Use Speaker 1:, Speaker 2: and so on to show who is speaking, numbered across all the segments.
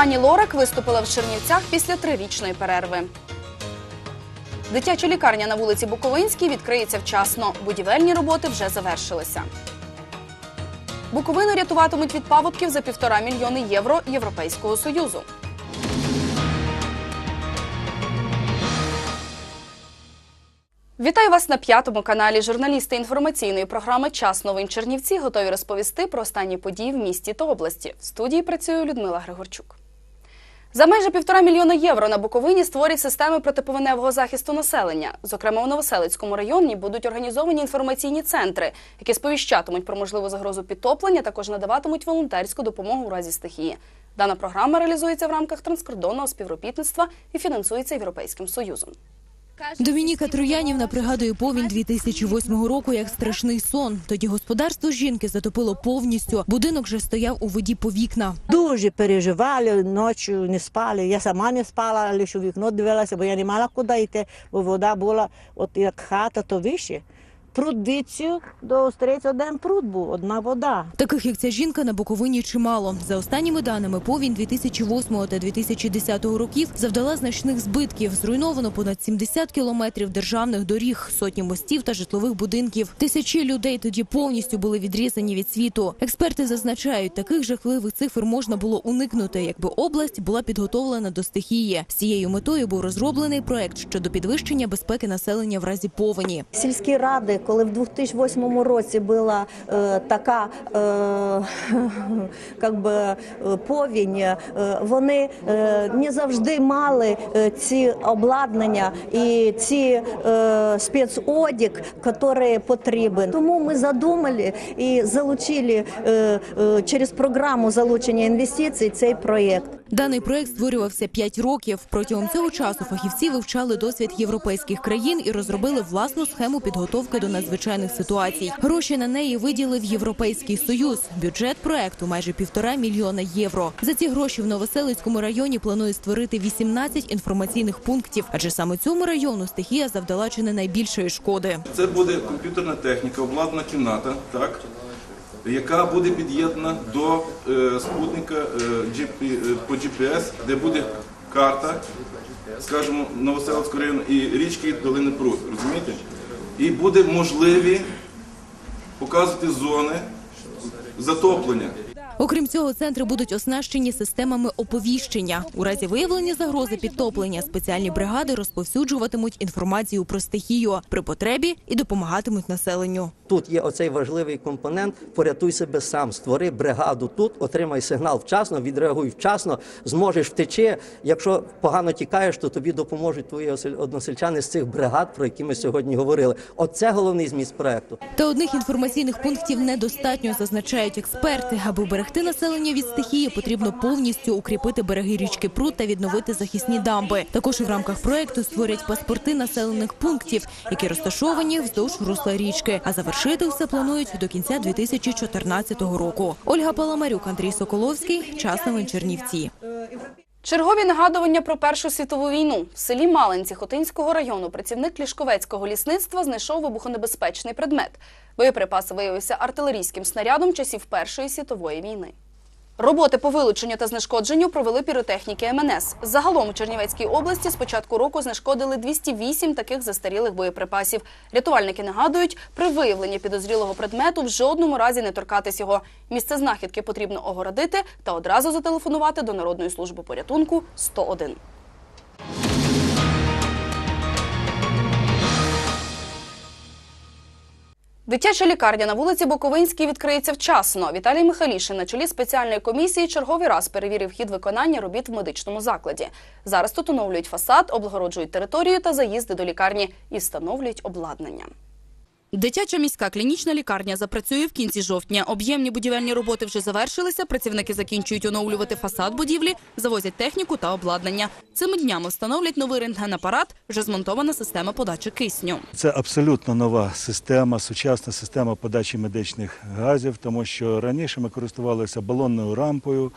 Speaker 1: Ані Лорак виступила в Чернівцях після трирічної перерви. Дитяча лікарня на вулиці Буковинській відкриється вчасно. Будівельні роботи вже завершилися. Буковину рятуватимуть від паводків за півтора мільйони євро Європейського союзу. Вітаю вас на п'ятому каналі. Журналісти інформаційної програми Час новин Чернівці готові розповісти про останні події в місті та області. В студії працює Людмила Григорчук. За майже півтора мільйона євро на Буковині створять системи протиповеневого захисту населення. Зокрема, у Новоселицькому районі будуть організовані інформаційні центри, які сповіщатимуть про можливу загрозу підтоплення, також надаватимуть волонтерську допомогу у разі стихії. Дана програма реалізується в рамках транскордонного співробітництва і фінансується Європейським Союзом.
Speaker 2: Домініка Троянівна пригадує повінь 2008 року як страшний сон. Тоді господарство жінки затопило повністю. Будинок вже стояв у воді по вікна.
Speaker 3: Дуже переживали, ночі не спали. Я сама не спала, лише у вікно дивилася, бо я не мала куди йти, бо вода була, от як хата, то вище. Прудицю до стрець один пруд був, одна вода.
Speaker 2: Таких як ця жінка на Буковині чимало. За останніми даними, повінь 2008 та 2010 років завдала значних збитків. Зруйновано понад 70 кілометрів державних доріг, сотні мостів та житлових будинків. Тисячі людей тоді повністю були відрізані від світу. Експерти зазначають, таких жахливих цифр можна було уникнути, якби область була підготовлена до стихії. З цією метою був розроблений проект щодо підвищення безпеки населення в разі повені.
Speaker 3: Сільські ради, коли в 2008 році була е, така е, би, е, повінь, е, вони е, не завжди мали е, ці обладнання і ці е, спецодяг, який потрібен. Тому ми задумали і залучили е, е, через програму залучення інвестицій цей проєкт.
Speaker 2: Даний проект створювався 5 років. Протягом цього часу фахівці вивчали досвід європейських країн і розробили власну схему підготовки до надзвичайних ситуацій. Гроші на неї виділив Європейський союз. Бюджет проекту майже півтора мільйона євро. За ці гроші в Новоселицькому районі планують створити 18 інформаційних пунктів, адже саме цьому району стихія завдала чи не найбільшої шкоди.
Speaker 4: Це буде комп'ютерна техніка, обладнана кімната, так, яка буде під'єднана до е, спутника е, е, по GPS, де буде карта, скажімо, Новоселицького району і річки Долини Пруд, розумієте? І буде можливі показувати зони затоплення.
Speaker 2: Окрім цього, центри будуть оснащені системами оповіщення. У разі виявлення загрози підтоплення спеціальні бригади розповсюджуватимуть інформацію про стихію при потребі і допомагатимуть населенню.
Speaker 5: Тут є оцей важливий компонент. Порятуй себе сам, створи бригаду тут, отримай сигнал вчасно, відреагуй вчасно, зможеш втечі. Якщо погано тікаєш, то тобі допоможуть твої осель- односельчани з цих бригад, про які ми сьогодні говорили. Оце головний зміст проекту.
Speaker 2: Та одних інформаційних пунктів недостатньо, зазначають експерти. Аби берегти населення від стихії, потрібно повністю укріпити береги річки Прут та відновити захисні дамби. Також в рамках проекту створять паспорти населених пунктів, які розташовані вздовж русла річки. А завершити все планують до кінця 2014 року. Ольга Паламарюк, Андрій Соколовський. Час новин Чернівці.
Speaker 1: Чергові нагадування про Першу світову війну в селі Малинці Хотинського району працівник Лішковецького лісництва знайшов вибухонебезпечний предмет. Боєприпас виявився артилерійським снарядом часів Першої світової війни. Роботи по вилученню та знешкодженню провели піротехніки МНС. Загалом у Чернівецькій області з початку року знешкодили 208 таких застарілих боєприпасів. Рятувальники нагадують, при виявленні підозрілого предмету в жодному разі не торкатись його. Місце знахідки потрібно огородити та одразу зателефонувати до Народної служби порятунку 101. Дитяча лікарня на вулиці Буковинській відкриється вчасно. Віталій Михайлішин на чолі спеціальної комісії черговий раз перевірив хід виконання робіт в медичному закладі. Зараз тут оновлюють фасад, облагороджують територію та заїзди до лікарні і встановлюють обладнання. Дитяча міська клінічна лікарня запрацює в кінці жовтня. Об'ємні будівельні роботи вже завершилися. Працівники закінчують оновлювати фасад будівлі, завозять техніку та обладнання. Цими днями встановлять новий рентгенапарат, вже змонтована система подачі кисню.
Speaker 6: Це абсолютно нова система, сучасна система подачі медичних газів, тому що раніше ми користувалися балонною рампою,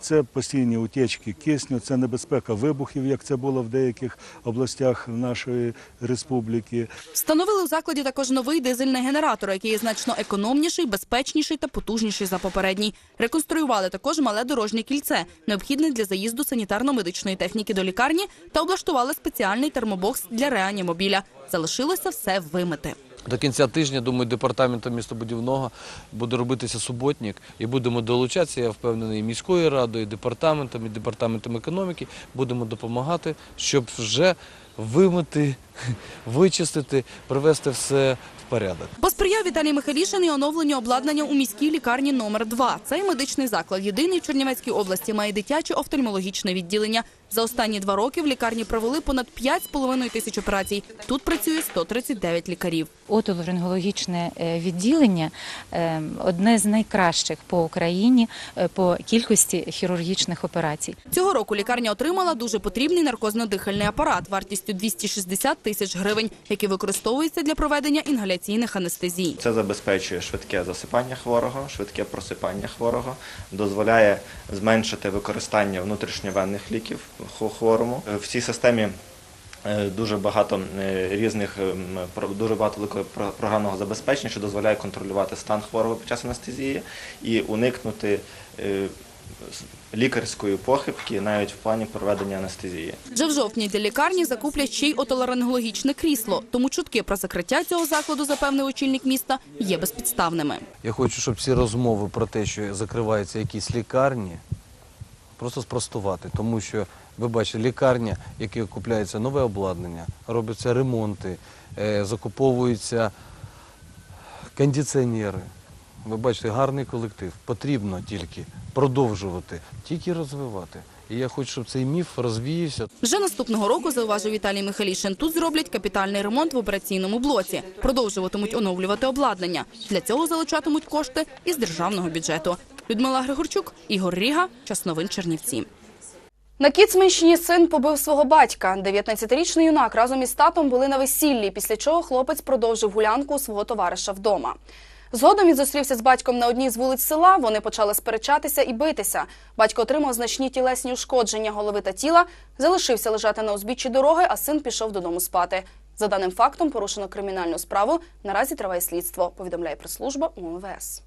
Speaker 6: Це постійні утечки кисню, це небезпека вибухів, як це було в деяких областях нашої республіки.
Speaker 1: Встановили у закладі також новий дизельний генератор, який є значно економніший, безпечніший та потужніший за попередній. Реконструювали також мале дорожнє кільце, необхідне для заїзду санітарно-медичної техніки до лікарні, та облаштували спеціальний термобокс для реанімобіля. Залишилося все вимити.
Speaker 7: До кінця тижня, думаю, департаментом містобудівного буде робитися суботник і будемо долучатися, я впевнений, і міською радою, і департаментом, і департаментом економіки будемо допомагати, щоб вже вимити, вичистити, привести все порядок.
Speaker 1: Посприяв Віталій Михайлішин і оновленню обладнання у міській лікарні номер 2 Цей медичний заклад єдиний в Чернівецькій області має дитяче офтальмологічне відділення. За останні два роки в лікарні провели понад 5,5 тисяч операцій. Тут працює 139 лікарів.
Speaker 8: Отоларингологічне е, відділення е, одне з найкращих по Україні е, по кількості хірургічних операцій.
Speaker 1: Цього року лікарня отримала дуже потрібний наркозно-дихальний апарат вартістю 260 тисяч гривень, який використовується для проведення інгаляційних анестезій.
Speaker 9: Це забезпечує швидке засипання хворого, швидке просипання хворого, дозволяє зменшити використання внутрішньовенних ліків хворому. Е, В цій системі е, дуже багато е, різних ем, дуже багато великого програмного забезпечення, що дозволяє контролювати стан хворого під час анестезії і уникнути лікарської похибки навіть в плані проведення анестезії.
Speaker 1: Вже в жовтні для лікарні закуплять ще й отоларингологічне крісло. Тому чутки про закриття цього закладу, запевнив очільник міста, є безпідставними.
Speaker 7: Я хочу, щоб всі розмови про те, що закриваються якісь лікарні, просто спростувати. Тому що, ви бачите, лікарня, які купляється нове обладнання, робляться ремонти, е, закуповуються кондиціонери. Ви бачите, гарний колектив. Потрібно тільки продовжувати, тільки розвивати. І я хочу, щоб цей міф розвіявся.
Speaker 1: Вже наступного року, зауважив Віталій Михайлішин, тут зроблять капітальний ремонт в операційному блоці. Продовжуватимуть оновлювати обладнання. Для цього залучатимуть кошти із державного бюджету. Людмила Григорчук, Ігор Ріга, Час новин Чернівці. На Кіцманщині син побив свого батька. 19-річний юнак разом із татом були на весіллі, після чого хлопець продовжив гулянку у свого товариша вдома. Згодом він зустрівся з батьком на одній з вулиць села. Вони почали сперечатися і битися. Батько отримав значні тілесні ушкодження голови та тіла, залишився лежати на узбіччі дороги, а син пішов додому спати. За даним фактом порушено кримінальну справу. Наразі триває слідство. Повідомляє прес-служба УМВС.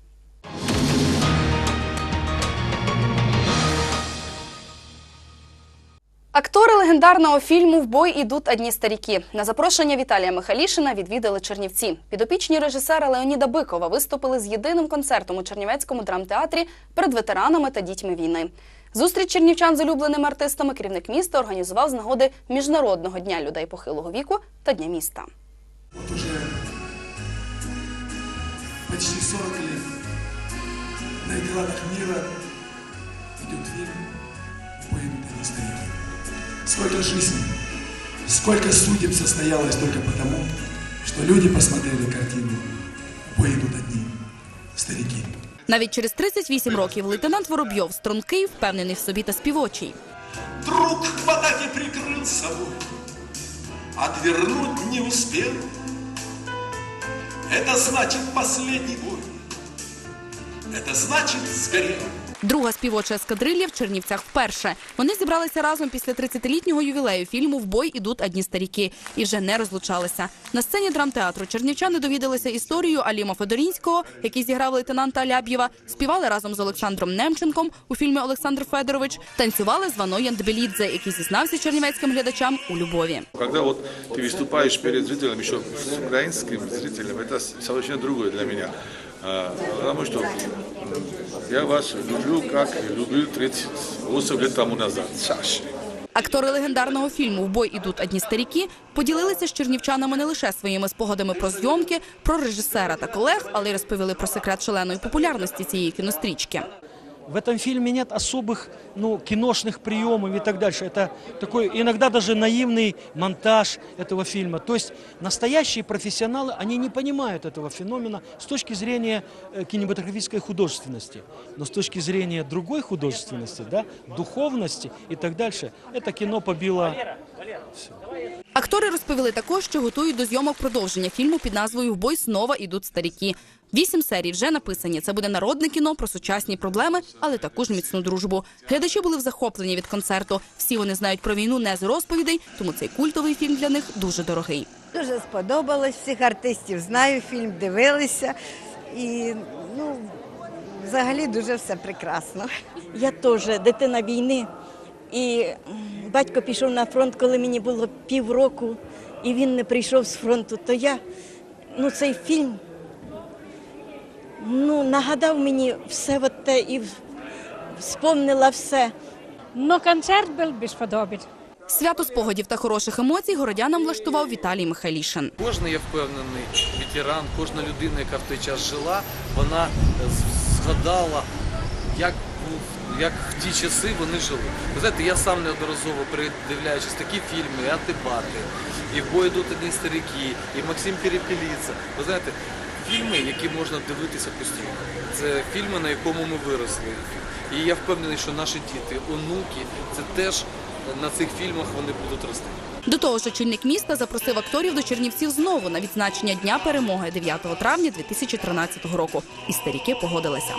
Speaker 1: Актори легендарного фільму В бой ідуть одні старіки. На запрошення Віталія Михалішина відвідали Чернівці. Підопічні режисера Леоніда Бикова виступили з єдиним концертом у Чернівецькому драмтеатрі перед ветеранами та дітьми війни. Зустріч чернівчан з улюбленими артистами керівник міста організував з нагоди Міжнародного дня людей похилого віку та Дня міста.
Speaker 10: Вот уже почти 40 лет на экранах мира идет фильм «Поедут они старики». Сколько жизней, сколько судеб состоялось только потому, что люди посмотрели картину «Поедут одни старики».
Speaker 1: Навіть через 38 років лейтенант Воробйов стрункий, впевнений в собі та співочий.
Speaker 10: Друг хватать и прикрыл собой, отвернуть не успел. Это значит последний бой. Это значит сгорел.
Speaker 1: Друга співоча ескадрилья в Чернівцях вперше. Вони зібралися разом після 30-літнього ювілею фільму В бой ідуть одні старіки і вже не розлучалися. На сцені драмтеатру чернівчани довідалися історію Аліма Федорінського, який зіграв лейтенанта Аляб'єва, співали разом з Олександром Немченком у фільмі Олександр Федорович, танцювали з Ваною Андбелідзе, який зізнався чернівецьким глядачам у любові.
Speaker 11: Когда вот ты выступаешь перед зрителем, еще с украинским зрителем, это совершенно другое для меня. А, Потому что я вас люблю, как любил 38 лет тому назад, Саша.
Speaker 1: Актори легендарного фільму В бой ідуть одні старіки поділилися з чернівчанами не лише своїми спогадами про зйомки, про режисера та колег, але й розповіли про секрет шаленої популярності цієї кінострічки.
Speaker 12: В этом фильме нет особых ну, киношных приемов и так дальше. Это такой иногда даже наивный монтаж этого фильма. То есть настоящие профессионалы, они не понимают этого феномена с точки зрения э, кинематографической художественности. Но с точки зрения другой художественности, да, духовности и так дальше, это кино побило
Speaker 1: Актори розповіли також, що готують до зйомок продовження фільму під назвою В бой снова ідуть старіки. Вісім серій вже написані. Це буде народне кіно про сучасні проблеми, але також міцну дружбу. Глядачі були в захопленні від концерту. Всі вони знають про війну не з розповідей, тому цей культовий фільм для них дуже дорогий.
Speaker 13: Дуже сподобалось, всіх артистів знаю, фільм дивилися. І ну, взагалі дуже все прекрасно.
Speaker 14: Я теж дитина війни. І батько пішов на фронт, коли мені було півроку, і він не прийшов з фронту. То я, ну цей фільм ну, нагадав мені все от те і вспомнила все.
Speaker 15: Ну, концерт був безподобний.
Speaker 1: Свято спогадів та хороших емоцій городянам влаштував Віталій Михайлішин.
Speaker 7: Кожен, я впевнений, ветеран, кожна людина, яка в той час жила, вона згадала, як, як в ті часи вони жили. Ви знаєте, я сам неодноразово передивляючись такі фільми, і Атибати, і в бой йдуть одні старики, і Максим Перепеліца. Ви знаєте, фільми, які можна дивитися постійно. Це фільми, на якому ми виросли. І я впевнений, що наші діти, онуки, це теж на цих фільмах вони будуть рости.
Speaker 1: До того ж, очільник міста запросив акторів до Чернівців знову на відзначення Дня перемоги 9 травня 2013 року. І старіки погодилися.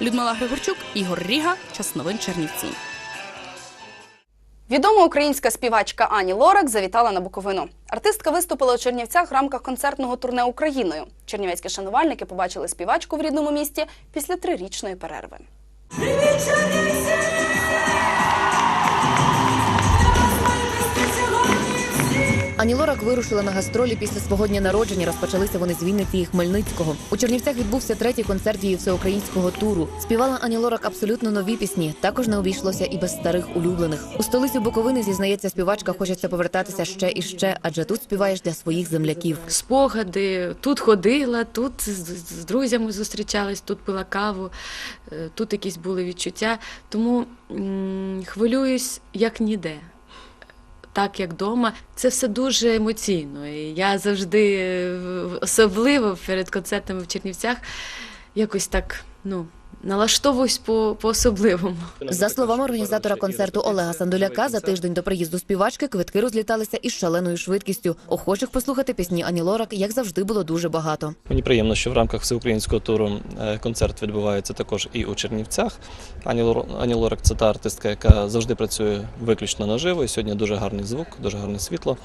Speaker 1: Людмила Григорчук, Ігор Ріга, Час новин Чернівці. Відома українська співачка Ані Лорак завітала на Буковину. Артистка виступила у Чернівцях в рамках концертного турне Україною. Чернівецькі шанувальники побачили співачку в рідному місті після трирічної перерви.
Speaker 16: Ані Лорак вирушила на гастролі після свого дня народження. Розпочалися вони з Вінниці і Хмельницького. У Чернівцях відбувся третій концерт її всеукраїнського туру. Співала Ані Лорак абсолютно нові пісні. Також не обійшлося і без старих улюблених. У столицю Буковини зізнається співачка, хочеться повертатися ще і ще, адже тут співаєш для своїх земляків.
Speaker 17: спогади. Тут ходила, тут з, друзями зустрічалась, тут пила каву, е, тут якісь були відчуття. Тому м, хвилююсь як ніде. Так як вдома, це все дуже емоційно. І я завжди, е, особливо перед концертами в Чернівцях, якось так ну, налаштовуюсь по, по-особливому.
Speaker 16: За словами організатора концерту Олега Сандоляка, за тиждень до приїзду співачки квитки розліталися із шаленою швидкістю. Охочих послухати пісні Ані Лорак, як завжди, було дуже багато.
Speaker 18: Мені приємно, що в рамках всеукраїнського туру е, концерт відбувається також і у Чернівцях. Ані Лор- Ані Лорак це та артистка, яка завжди працює виключно наживо. І сьогодні дуже гарний звук, дуже гарне світло,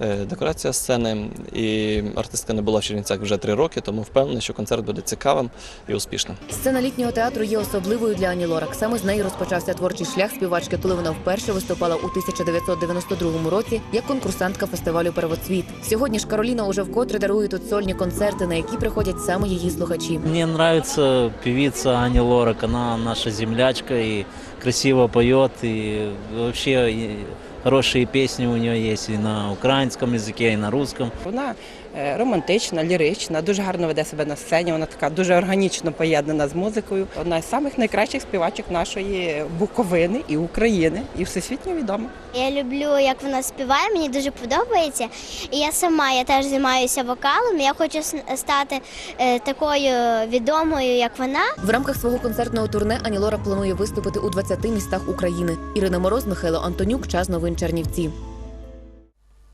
Speaker 18: е, декорація сцени. І артистка не була в Чернівцях вже три роки, тому впевнений, що концерт буде цікавим і успішним.
Speaker 16: Сцена літнього театру є особливою для Ані Лорак. Саме з неї розпочався творчий шлях співачки, коли вона вперше виступала у 1992 році як конкурсантка фестивалю Первоцвіт. Сьогодні ж Кароліна уже вкотре дарує тут сольні концерти, на які приходять саме її слухачі.
Speaker 19: Мне нравится певица Аня Лорак, она наша землячка и красиво и вообще и хорошие песни у нее есть и на украинском языке, и на русском.
Speaker 20: Вона романтична, лірична, дуже гарно веде себе на сцені. Вона така дуже органічно поєднана з музикою. Одна з самих найкращих співачок нашої Буковини і України, і всесвітньо відома.
Speaker 21: Я люблю, як вона співає, мені дуже подобається. І я сама я теж займаюся вокалом. Я хочу стати е, такою відомою, як вона.
Speaker 16: В рамках свого концертного турне Ані Лорак планує виступити у 20 містах України. Ірина Мороз, Михайло Антонюк, час новин Чернівці.